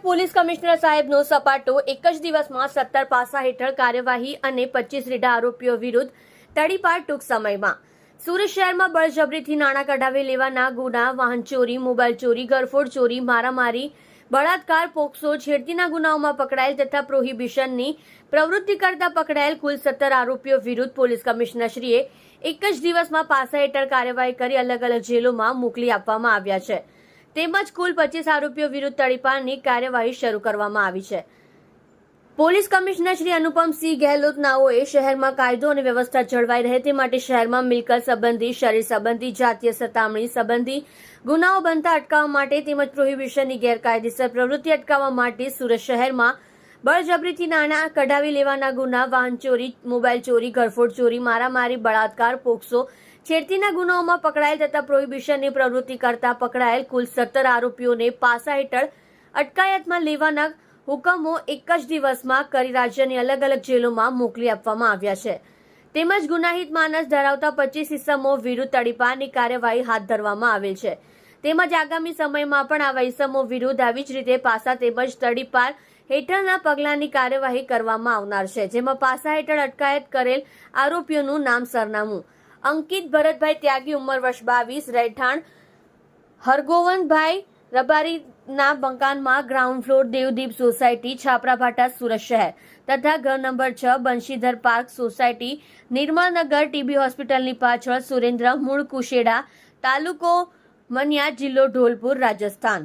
Police commissioner સાહેબનો સપાટો એક જ દિવસમાં સત્તર પાસા હેઠળ કાર્યવાહી અને પચીસ રીઢા આરોપીઓ વિરુદ્ધ તડીપાર ટૂંક સમયમાં. સુરત શહેરમાં બળજબરીથી નાણાં કઢાવી લેવાના ગુના, વાહન ચોરી, મોબાઈલ ચોરી ગરફોડ ચોરી, મારામારી, બળાત્કાર, પોક્સો છેડતીના ગુનાઓમાં પકડાયેલ તથા પ્રોહિબિશનની પ્રવૃત્તિ કરતા પકડાયેલ કુલ સત્તર આરોપીઓ વિરુદ્ધ પોલીસ કમિશનરશ્રીએ એક જ દિવસમાં પાસા હેઠળ કાર્યવાહી કરી અલગ અલગ જેલોમાં મોકલી આપવામાં આવ્યા છે. તેમજ કુલ પચીસ આરોપીઓ વિરુદ્ધ તડીપારની કાર્યવાહી શરૂ કરવામાં આવી છે. પોલીસ કમિશનર શ્રી અનુપમસિંહ ગેહલોત નાઓએ શહેરમાં કાયદો અને વ્યવસ્થા જળવાઈ રહે તે માટે શહેરમાં મિલકત સંબંધી, શરીર સંબંધી, જાતીય સતામણી સંબંધી ગુનાઓ બનતા અટકાવવા માટે તેમજ પ્રોહિબિશનની ગેરકાયદેસર પ્રવૃત્તિ અટકાવવા માટે સુરત શહેરમાં બળજબરીથી નાણાં કઢાવી લેવાના ગુના, વાહન ચોરી, મોબાઈલ ચોરી, ઘરફોડ ચોરી, મારામારી, બળાત્કાર, પોક્સો છેડતીના ગુનાઓમાં પકડાયેલ તથા પ્રોહિબિશનની પ્રવૃત્તિ કરતા પકડાયેલ કુલ સત્તર આરોપીઓને પાસા હેઠળ અટકાયતમાં લેવાના હુકમો એક જ દિવસમાં કરી રાજ્યની અલગ અલગ જેલોમાં મોકલી આપવામાં આવ્યા છે. તેમજ ગુનાહિત માનસ ધરાવતા પચીસ ઇસમો વિરુદ્ધ તડીપારની કાર્યવાહી હાથ ધરવામાં આવેલ છે. તેમજ આગામી સમયમાં પણ આવા ઇસમો વિરુદ્ધ આવી જ રીતે પાસા તેમજ તડીપાર હેઠળના પગલાંની કાર્યવાહી કરવામાં આવનાર છે, જેમાં પાસા હેઠળ અટકાયત કરેલ આરોપીઓનું નામ સરનામું. અંકિત ભરતભાઈ ત્યાગી, ઉંમર વર્ષ બાવીસ, રહેઠાણ હરગોવનભાઈ રબારીના મકાનમાં ground floor Devdeep society, Chhaprabhatha, Surat શહેર તથા ઘર નંબર છ, Banshidhar park society Nirmannagar TB હોસ્પિટલની પાછળ સુરેન્દ્ર મૂળ કુશેડા તાલુકો મનિયા જિલ્લો ઢોલપુર, રાજસ્થાન.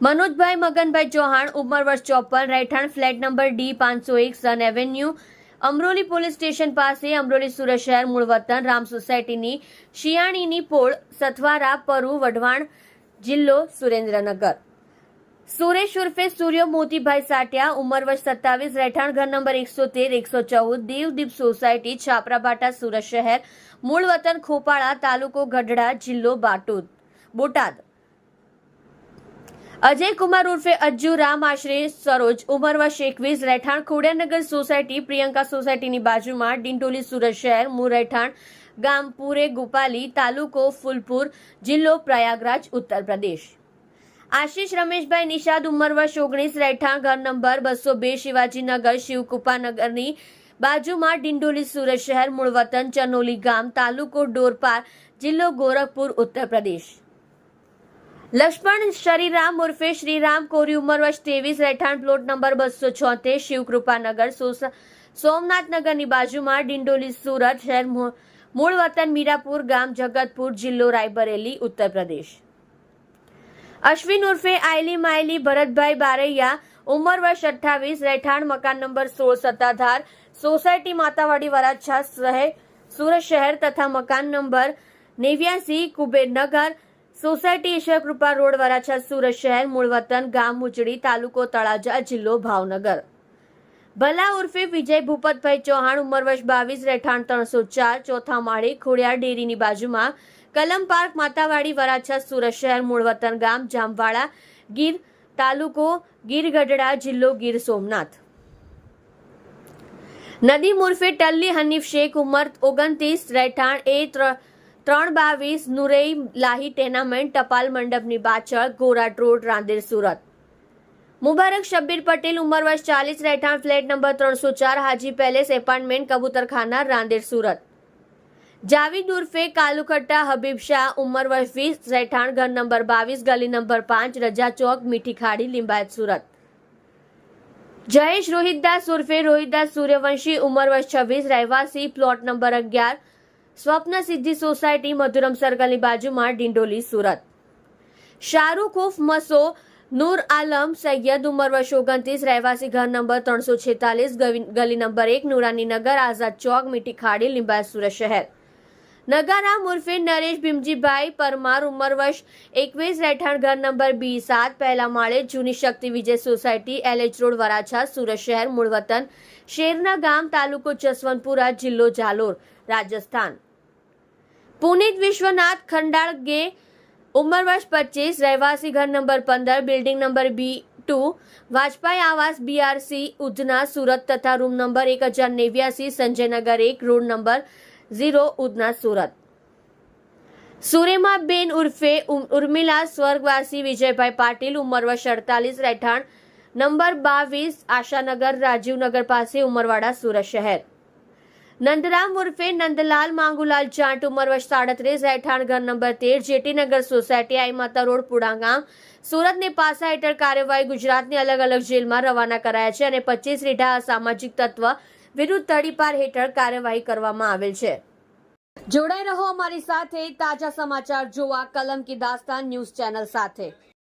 મનોજભાઈ મગનભાઈ ચૌહાણ, ઉંમર વર્ષ ચોપન, રહેઠાણ ફ્લેટ નંબર ડી પાંચસો એક, sun avenue, Amroli police station પાસે અમરોલી સુરત શહેર મૂળ વતન રામ સોસાયટીની શિયાળીની પોળ, સથવારા, પરુ, વઢવાણ જિલ્લો સુરેન્દ્રનગર. સુરેશ ઉર્ફે સૂર્ય મોતીભાઈ સાટિયા, ઉંમર વર્ષ સત્તાવીસ, રહેઠાણ ઘર નંબર એકસો તેર એકસો ચૌદ દેવદીપ સોસાયટી, છાપરાબાટા, સુરત શહેર, મૂળ વતન ખોપાળા, તાલુકો ગઢડા, જિલ્લો બાટોદ બોટાદ. અજય કુમાર ઉર્ફે અજ્જુ રામ આશરે સરોજ, ઉંમર વર્ષ એકવીસ, રહેઠાણ ખોડિયાનગર સોસાયટી, પ્રિયંકા સોસાયટીની બાજુમાં ડિંટોલી સુરત શહેર, મૂળ રહેઠાણ, ગામ પૂરે ગોપાલી, તાલુકો ફૂલપુર, જિલ્લો પ્રયાગરાજ, ઉત્તર પ્રદેશ. આશીષ, રમેશભાઈ નિષાદ, ઉંમર વર્ષ ઓગણીસ, રહેઠાણ ઘર નંબર બસો બે, શિવાજીનગર, શિવકૃપાનગરની બાજુમાં ડિંડોલી સુરત શહેર મૂળ વતન ચનોલી ગામ, તાલુકો ડોરપાર, જિલ્લો ગોરખપુર ઉત્તર પ્રદેશ લક્ષ્મણ શ્રીરામ ઉર્ફે શ્રીરામ કોરી ઉંમર વર્ષ ત્રેવીસ, રહેઠાણ પ્લોટ નંબર બસો છોતેર, શિવકૃપાનગર સોમનાથનગરની બાજુમાં ડિંડોલી સુરત શહેર મૂળ વતન મીરાપુર ગામ, જગતપુર જિલ્લો રાયબરેલી ઉત્તર પ્રદેશ અશ્વિન ઉર્ફે આયલી માયલી, ભરતભાઈ બારૈયા, ઉંમર વર્ષ અઠ્ઠાવીસ, રહેઠાણ મકાન નંબર સોળ, સત્તાધાર, સોસાયટી માતાવાડી, વરાછા શહેર, સુરત શહેર તથા મકાન નંબર નેવ્યાસી કુબેરનગર સોસાયટી ઈશ્વર કૃપા રોડ, વરાછા સુરત શહેર મૂળ વતન ગામ મુજડી તાલુકો, તળાજા, જિલ્લો, ભાવનગર. ભલા ઉર્ફે વિજય ભૂપતભાઈ ચૌહાણ, ઉંમર વર્ષ બાવીસ, રહેઠાણ ત્રણસો ચાર, ચોથા માળે, ખોડિયાર ડેરીની બાજુમાં કલમ પાર્ક માતાવાડી વરાછા, સુરત શહેર મૂળ વતન ગામ, જામવાડા, ગીર તાલુકો, ગીર ગઢડા જિલ્લો, ગીર સોમનાથ. નદી મુર્ફે ટલ્લી હનીફ શેખ ઉંમર ઓગણત્રીસ, રહેઠાણ એ ત્ર- ત્રણ બાવીસ નુરેઈ લાહી ટેનામેન્ટ, ટપાલ મંડપની પાછળ ગોરાટ રોડ, રાંદેર, સુરત. મુબારક શબ્બીર પટેલ, ઉંમર વર્ષ ચાલીસ, રહેઠાણ ફ્લેટ નંબર ત્રણસો ચાર, હાજી પેલેસ એપાર્ટમેન્ટ, કબૂતરખાના, રાંદેર, સુરત. જાવીદ ઉર્ફે કાલુખટ્ટા હબીબ શાહ, ઉંમર વર્ષ રહેઠાણ ઘર નંબર બાવીસ, ગલી નંબર પાંચ, રજા ચોક, મીઠી ખાડી, લિંબાયત, સુરત. જયેશ રોહિતદાસ ઉર્ફે રોહિતદાસ સૂર્યવંશી, ઉંમર વર્ષ છવ્વીસ, રહેવાસી, પ્લોટ નંબર અગિયાર, સ્વપ્ન સિદ્ધિ સોસાયટી, મધુરમ સર્કલની બાજુમાં, ડિંડોલી, સુરત. શાહરૂખ ઉફ મસો, નૂર આલમ, સૈયદ, ઉંમર વર્ષ ઓગણત્રીસ, રહેવાસી ઘર નંબર ત્રણસો છેતાલીસ ગલી નંબર એક નુરાની નગર આઝાદ ચોક, મીઠી ખાડી, લિંબાયત, સુરત શહેર. નગારામ ઉર્ફે નરેશ ભીમજીભાઈ પરમાર ઉંમર વર્ષ એકવીસ, રહેઠાણ ઘર નંબર બી સાત, પહેલા માળે જૂની Shakti Vijay society, LH road, Varachha, Surat શહેર મૂળ શેરના ગામ, તાલુકો જસવંતપુરા, જિલ્લો જાલોર રાજસ્થાન. પુનિત વિશ્વનાથ ખંડાળ ગે, ઉંમર વર્ષ પચીસ, રહેવાસી ઘર નંબર પંદર, building number B two, Vajpayee આવાસ બીઆરસી ઉધના, સુરત તથા રૂમ નંબર એક હજાર નેવ્યાસી, સંજયનગર એક, road number zero Udhna Surat. Surema ben ઉર્ફે ઉર્મિલા સ્વર્ગવાસી વિજયભાઈ પાટીલ ઉંમર વર્ષ રહેઠાણ, નંબર બાવીસ આશાનગર રાજીવનગર પાસે ઉમરવાડા સુરત શહેર. નંદરામ ઉર્ફે નંદલાલ માંગુલાલ જાટ ઉંમર સાડત્રીસ રહેઠાણ, ઘર નંબર તેર જેટીનગર સોસાયટી આઈ માતા રોડ પુડાગામ સુરતની પાસા હેઠળ કાર્યવાહી ગુજરાતની અલગ અલગ જેલમાં રવાના કરાયા છે અને પચીસ રીઢા અસામાજિક તત્વ વિરુદ્ધ તડીપાર હેઠળ કાર્યવાહી કરવામાં આવેલ છે. જોડાઈ રહો અમારી સાથે તાજા સમાચાર જોવા કલમ કી દાસ્તાન ન્યૂઝ ચેનલ સાથે.